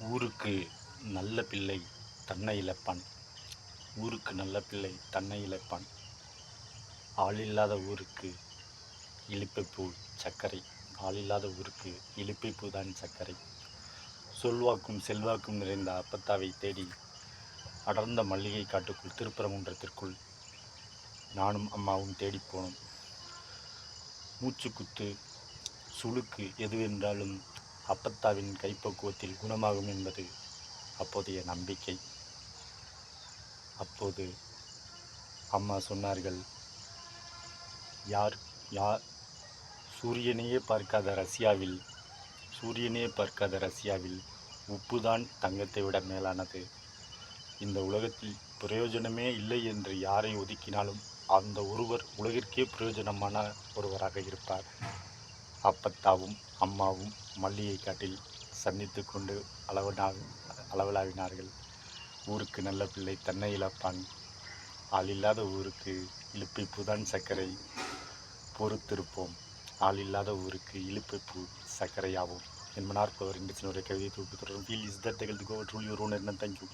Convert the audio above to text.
ஊருக்கு நல்ல பிள்ளை தன்னை இழப்பான். ஊருக்கு நல்ல பிள்ளை தன்னை இழப்பான். ஆளில்லாத ஊருக்கு இலுப்பைப்பூ சர்க்கரை. ஆளில்லாத ஊருக்கு இலுப்பைப்பூ தான் சர்க்கரை. சொல்வாக்கும் செல்வாக்கும் நிறைந்த அப்பத்தாவை தேடி அடர்ந்த மல்லிகை காட்டுக்குள் திருப்பரங்குன்றத்திற்குள் நானும் அம்மாவும் தேடிப் போனோம். மூச்சுக்குத்து சுளுக்கு எதுவென்றாலும் அப்பத்தாவின் கைப்பக்குவத்தில் குணமாகும் என்பது அப்போதைய நம்பிக்கை. அப்போது அம்மா சொன்னார்கள் யார் யார் சூரியனையே பார்க்காத ரஷ்யாவில் சூரியனே பார்க்காத ரஷ்யாவில் உப்புதான் தங்கத்தை விட மேலானது. இந்த உலகத்தில் பிரயோஜனமே இல்லை என்று யாரை ஒதுக்கினாலும் அந்த ஒருவர் உலகிற்கே பிரயோஜனமான ஒருவராக இருப்பார். அப்பத்தாவும் அம்மாவும் மல்லிகை காட்டில் சந்தித்து கொண்டு அளவனா அளவலாவினார்கள். ஊருக்கு நல்ல பிள்ளை தன்னை இழப்பான் ஆள் இல்லாத ஊருக்கு இழுப்பை தான் சர்க்கரை. பொறுத்திருப்போம். ஆள் இல்லாத ஊருக்கு இழுப்பைப்பூ சர்க்கரையாகும் என்பனார் பவர் இந்த சின்ன கவிதை தொகுப்பு தொடரும் ஃபீல் இஸ் தட் தகவல் கோ ட்ரூல் யூர் ஓனர் என்ன தேங்க்யூ